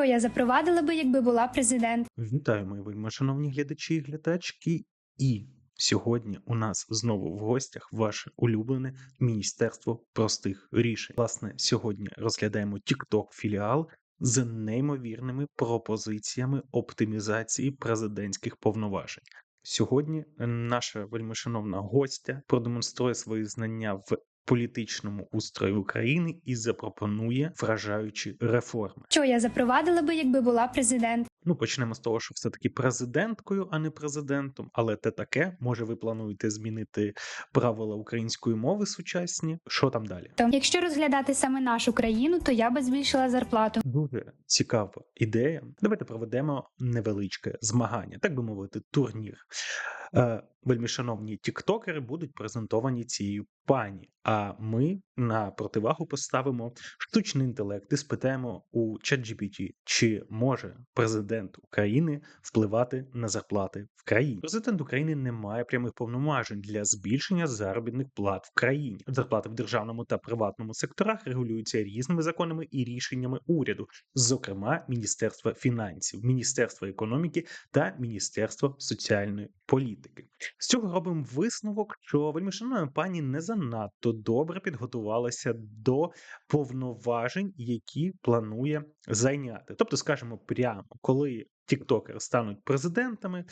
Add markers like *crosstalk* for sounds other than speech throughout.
Що я запровадила би, якби була президент? Вітаю, мої вельми шановні глядачі і глядачки. І сьогодні у нас знову в гостях ваше улюблене Міністерство простих рішень. Власне, сьогодні розглядаємо TikTok філіал з неймовірними пропозиціями оптимізації президентських повноважень. Сьогодні наша вельмишановна гостя продемонструє свої знання в політичному устрої України і запропонує вражаючі реформи. Що я запровадила би, якби була президент? Ну, почнемо з того, що все-таки президенткою, а не президентом. Але те таке, може, ви плануєте змінити правила української мови сучасні. Що там далі? То якщо розглядати саме нашу країну, то я би збільшила зарплату. Дуже цікава ідея. Давайте проведемо невеличке змагання, так би мовити, турнір. Е, вельми шановні тіктокери будуть презентовані цією пані. А ми на противагу поставимо штучний інтелект і спитаємо у ChatGPT, чи може президент України впливати на зарплати в країні. Президент України не має прямих повноважень для збільшення заробітних плат в країні. Зарплати в державному та приватному секторах регулюються різними законами і рішеннями уряду, зокрема Міністерства фінансів, Міністерства економіки та Міністерства соціальної політики. З цього робимо висновок, що вельмишановна пані не занадто добре підготувалася до повноважень, які планує зайняти. Тобто, скажімо прямо, коли тіктокери стануть президентами,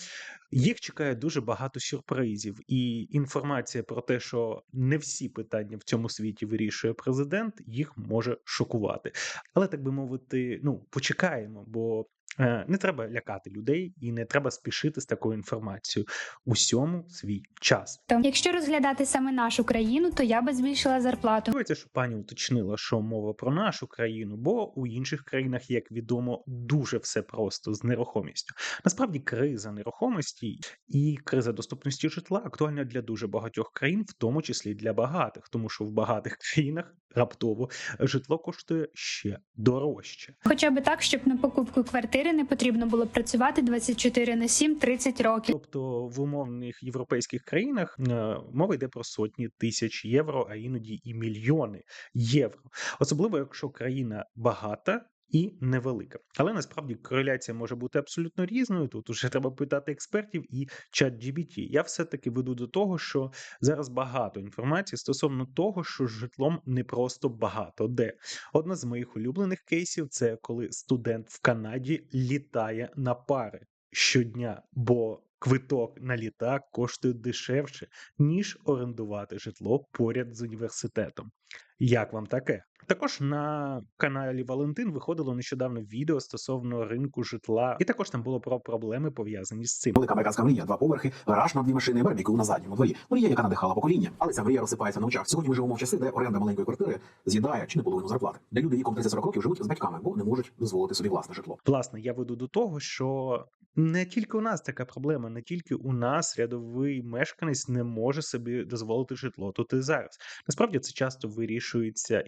їх чекає дуже багато сюрпризів, і інформація про те, що не всі питання в цьому світі вирішує президент, їх може шокувати. Але так би мовити, ну почекаємо, бо. Е, Не треба лякати людей і не треба спішити з такою інформацією. Усьому свій час. То якщо розглядати саме нашу країну, то я би збільшила зарплату. Подобається, що пані уточнила, що мова про нашу країну, бо у інших країнах, як відомо, дуже все просто з нерухомістю. Насправді, криза нерухомості і криза доступності житла актуальна для дуже багатьох країн, в тому числі для багатих, тому що в багатих *laughs* країнах раптово житло коштує ще дорожче. Хоча б так, щоб на покупку квартири не потрібно було працювати 24 на 7 30 років. Тобто в умовних європейських країнах е, мова йде про сотні тисяч євро, а іноді і мільйони євро. Особливо якщо країна багата. І невелика, але насправді кореляція може бути абсолютно різною. Тут уже треба питати експертів і чат GBT. Я все таки веду до того, що зараз багато інформації стосовно того, що з житлом не просто багато де. Одна з моїх улюблених кейсів це коли студент в Канаді літає на пари щодня, бо квиток на літак коштує дешевше, ніж орендувати житло поряд з університетом. Як вам таке? Також на каналі Валентин виходило нещодавно відео стосовно ринку житла, і також там було про проблеми пов'язані з цим. Велика американська мрія, два поверхи, гараж на дві машини, барбекю на задньому дворі. Мрія, яка надихала покоління. Але ця мрія розсипається на очах. Сьогодні ми живемо в часи, де оренда маленької квартири з'їдає чи не половину зарплати. Де люди віком 30-40 років живуть з батьками, бо не можуть дозволити собі власне житло. Власне, я веду до того, що не тільки у нас така проблема, не тільки у нас рядовий мешканець не може собі дозволити житло тут і зараз. Насправді це часто вирішується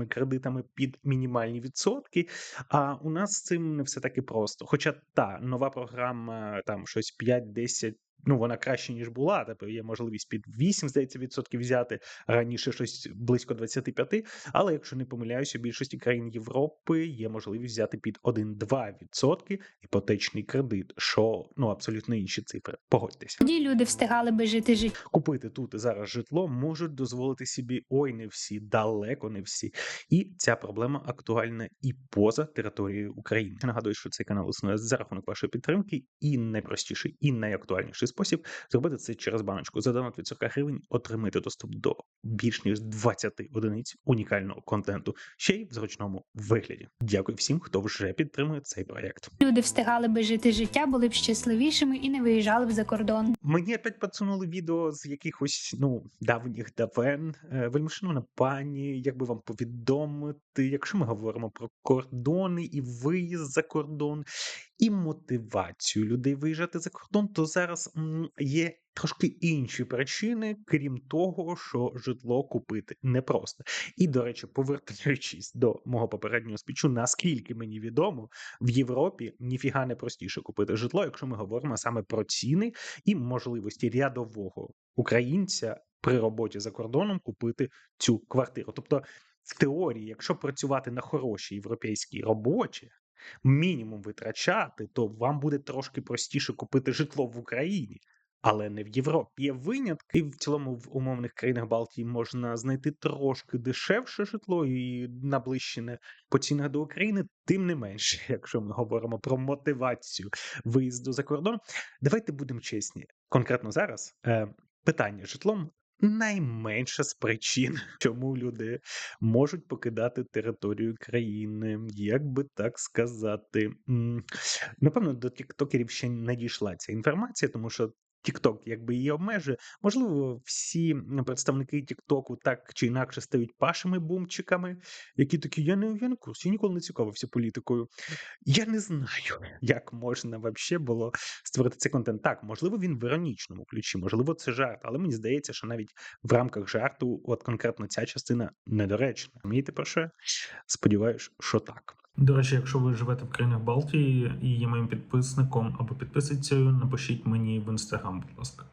іпотечними кредитами під мінімальні відсотки. А у нас з цим не все таки просто. Хоча та нова програма там щось 5-10 Ну, вона краще, ніж була. Тепер є можливість під 8, здається, відсотків взяти раніше щось близько 25. Але якщо не помиляюся, у більшості країн Європи є можливість взяти під 1-2 відсотки іпотечний кредит, що ну абсолютно інші цифри. Погодьтеся. Тоді люди встигали би жити життя. Купити тут і зараз житло можуть дозволити собі ой, не всі, далеко не всі. І ця проблема актуальна і поза територією України. Нагадую, що цей канал існує за рахунок вашої підтримки, і найпростіший, і найактуальніший спосіб зробити це через баночку. За донат від 40 гривень отримати доступ до більш ніж 20 одиниць унікального контенту, ще й в зручному вигляді. Дякую всім, хто вже підтримує цей проект. Люди встигали би жити життя, були б щасливішими і не виїжджали б за кордон. Мені опять підсунули відео з якихось ну давніх давен. Е, Вельмишановна пані, як би вам повідомити, якщо ми говоримо про кордони і виїзд за кордон, і мотивацію людей виїжджати за кордон, то зараз є трошки інші причини, крім того, що житло купити непросто. І, до речі, повертаючись до мого попереднього спічу, наскільки мені відомо, в Європі ніфіга не простіше купити житло, якщо ми говоримо саме про ціни і можливості рядового українця при роботі за кордоном купити цю квартиру. Тобто, в теорії, якщо працювати на хорошій європейській роботі, мінімум витрачати, то вам буде трошки простіше купити житло в Україні. Але не в Європі. Є винятки. В цілому в умовних країнах Балтії можна знайти трошки дешевше житло і наближене по цінах до України, тим не менше, *laughs* якщо ми говоримо про мотивацію виїзду за кордон. Давайте будемо чесні. Конкретно зараз е, питання житлом найменша з причин, *laughs* чому люди можуть покидати територію країни, як би так сказати. Напевно, до тіктокерів ще не дійшла ця інформація, тому що. TikTok якби її обмежує. Можливо, всі представники Тіктоку так чи інакше стають пашими бумчиками, які такі: я не, я не в курсі, я ніколи не цікавився політикою. Я не знаю, як можна вообще було створити цей контент. Так, можливо, він в іронічному ключі, можливо, це жарт, але мені здається, що навіть в рамках жарту, от конкретно ця частина недоречна. Розумієте про що? я? Сподіваюсь, що так. До речі, якщо ви живете в країнах Балтії і є моїм підписником або підписницею, напишіть мені в інстаграм, будь ласка.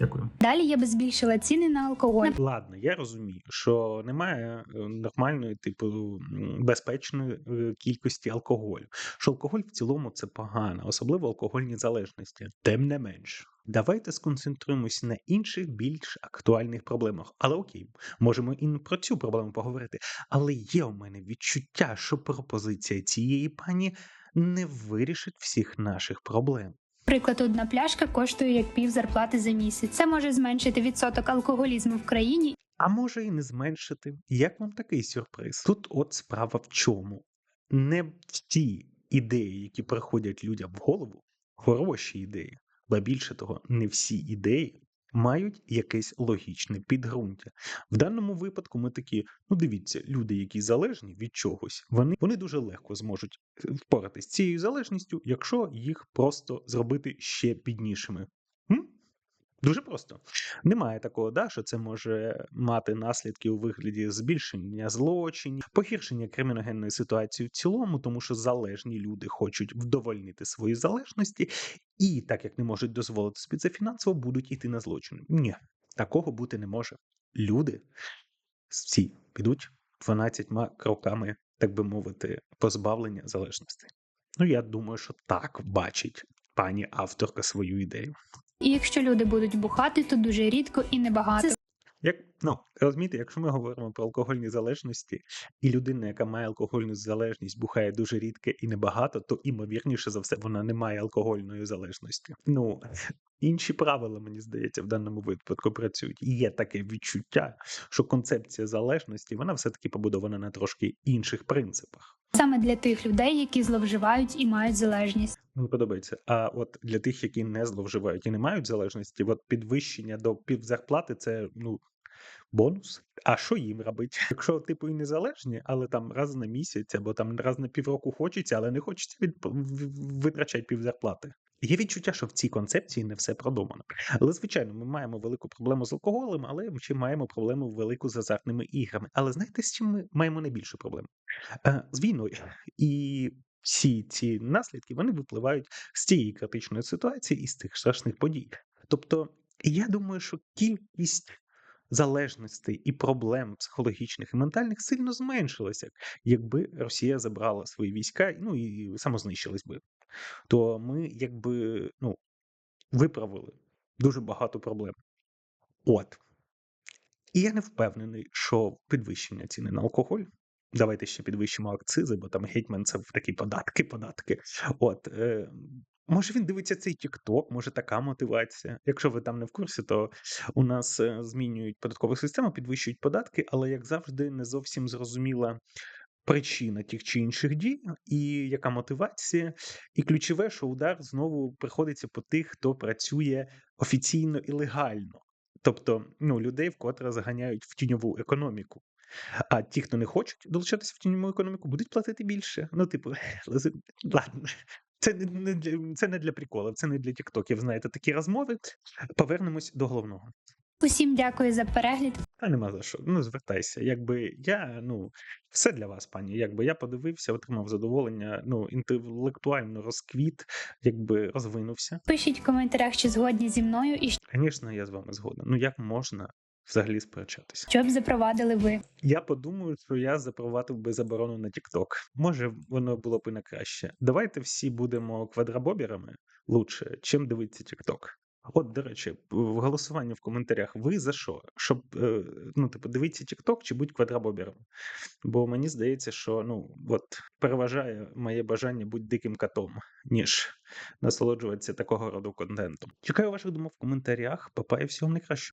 Дякую. Далі я би збільшила ціни на алкоголь. Ладно, я розумію, що немає е, нормальної, типу, безпечної е, кількості алкоголю. Що алкоголь в цілому це погано, особливо алкогольні залежності. Тим не менш, давайте сконцентруємось на інших більш актуальних проблемах. Але окей, можемо і про цю проблему поговорити. Але є у мене відчуття, що пропозиція цієї пані не вирішить всіх наших проблем. Наприклад, одна пляшка коштує як пів зарплати за місяць. Це може зменшити відсоток алкоголізму в країні А може і не зменшити. Як вам такий сюрприз? Тут от справа в чому? Не всі ідеї, які приходять людям в голову, хороші ідеї, ба більше того, не всі ідеї мають якесь логічне підґрунтя. В даному випадку ми такі: ну дивіться, люди, які залежні від чогось, вони, вони дуже легко зможуть впоратися впоратись з цією залежністю, якщо їх просто зробити ще біднішими. Дуже просто. Немає такого, да, що це може мати наслідки у вигляді збільшення злочинів, погіршення криміногенної ситуації в цілому, тому що залежні люди хочуть вдовольнити свої залежності, і так як не можуть дозволити собі це фінансово, будуть іти на злочин. Ні, такого бути не може. Люди всі підуть 12 кроками, так би мовити, позбавлення залежності. Ну, я думаю, що так бачить пані авторка свою ідею. І якщо люди будуть бухати, то дуже рідко і небагато. Як ну розумієте, якщо ми говоримо про алкогольні залежності, і людина, яка має алкогольну залежність, бухає дуже рідко і небагато, то імовірніше за все вона не має алкогольної залежності. Ну інші правила, мені здається, в даному випадку працюють. І є таке відчуття, що концепція залежності вона все-таки побудована на трошки інших принципах. саме для тих людей, які зловживають і мають залежність. Мені подобається. А от для тих, які не зловживають і не мають залежності, от підвищення до півзарплати це ну бонус. А що їм робити? *laughs* Якщо типу і незалежні, але там раз на місяць або там раз на півроку хочеться, але не хочеться від витрачати півзарплати. Є відчуття, що в цій концепції не все продумано. Але звичайно, ми маємо велику проблему з алкоголем, але ще маємо проблему велику з азартними іграми. Але знаєте, з чим ми маємо найбільшу проблему? Е, з війною. І всі ці наслідки вони випливають з цієї критичної ситуації і з тих страшних подій. Тобто, я думаю, що кількість залежностей і проблем психологічних і ментальних сильно зменшилася, якби Росія забрала свої війська, ну і самознищилась би. То ми якби ну, виправили дуже багато проблем. От. І я не впевнений, що підвищення ціни на алкоголь. Давайте ще підвищимо акцизи, бо там гетьман це такі податки, податки. От е, може він дивиться цей TikTok, може така мотивація. Якщо ви там не в курсі, то у нас е, змінюють податкову систему, підвищують податки, але як завжди, не зовсім зрозуміла причина тих чи інших дій, і яка мотивація. І ключове, що удар знову приходиться по тих, хто працює офіційно і легально. Тобто ну, людей вкотре заганяють в тіньову економіку. А ті, хто не хочуть долучатися в тіньову економіку, будуть платити більше. Ну, типу, *laughs* ладно. Це не, для це не для приколів, це не для тіктоків. Знаєте, такі розмови. Повернемось до головного. Усім дякую за перегляд. Та нема за що. Ну, звертайся. Якби я, ну, все для вас, пані. Якби я подивився, отримав задоволення, ну, інтелектуально розквіт, якби розвинувся. Пишіть в коментарях, чи згодні зі мною і Звісно, я з вами згоден. Ну як можна взагалі сперечатися. Що б запровадили ви? Я подумаю, що я запровадив би заборону на TikTok. Може, воно було б і на краще. Давайте всі будемо квадробоберами лучше, чим дивитися TikTok. От, до речі, в голосуванні в коментарях ви за що? Щоб е, ну, типу, дивіться TikTok чи будь квадробобером? Бо мені здається, що ну от переважає моє бажання бути диким котом, ніж насолоджуватися такого роду контентом. Чекаю ваших думок в коментарях. Папа і всього найкраще.